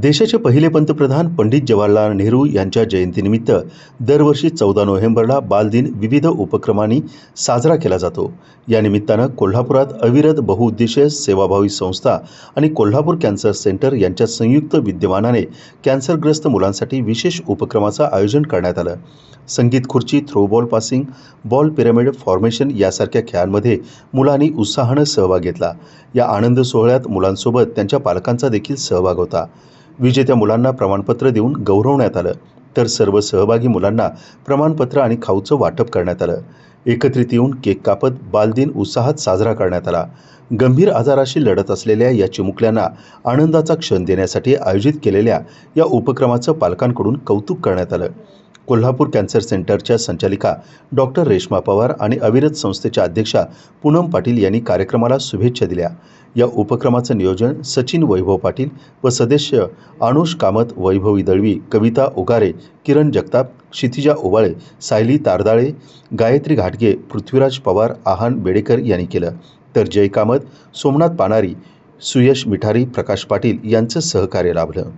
देशाचे पहिले पंतप्रधान पंडित जवाहरलाल नेहरू यांच्या जयंतीनिमित्त दरवर्षी चौदा नोव्हेंबरला बालदिन विविध उपक्रमांनी साजरा केला जातो. या निमित्तानं कोल्हापुरात अविरत बहुउद्देशीय सेवाभावी संस्था आणि कोल्हापूर कॅन्सर सेंटर यांच्या संयुक्त विद्यमानाने कॅन्सरग्रस्त मुलांसाठी विशेष उपक्रमाचं आयोजन करण्यात आलं. संगीत खुर्ची throwball passing ball pyramid formation यासारख्या खेळांमध्ये मुलांनी उत्साहानं सहभाग घेतला. या आनंद सोहळ्यात मुलांसोबत त्यांच्या पालकांचा देखील सहभाग होता. विजेत्या मुलांना प्रमाणपत्र देऊन गौरवण्यात आलं. तर सर्व सहभागी मुलांना प्रमाणपत्र आणि खाऊचं वाटप करण्यात आलं. एकत्रित येऊन केक कापत बालदिन उत्साहात साजरा करण्यात आला. गंभीर आजाराशी लढत असलेल्या या चिमुकल्यांना आनंदाचा क्षण देण्यासाठी आयोजित केलेल्या या उपक्रमाचं पालकांकडून कौतुक करण्यात आलं. कोल्हापूर कॅन्सर सेंटरच्या संचालिका डॉक्टर रेश्मा पवार आणि अविरत संस्थेच्या अध्यक्षा पूनम पाटील यांनी कार्यक्रमाला शुभेच्छा दिल्या. या उपक्रमाचं नियोजन सचिन वैभव पाटील व सदस्य अनुष कामत वैभवी दळवी कविता उगारे किरण जगताप क्षितिजा ओवाळे सायली तारदाळे गायत्री घाटगे पृथ्वीराज पवार आहान बेडेकर यांनी केलं. तर जय कामत सोमनाथ पानारी सुयश मिठारी प्रकाश पाटील यांचं सहकार्य लाभलं.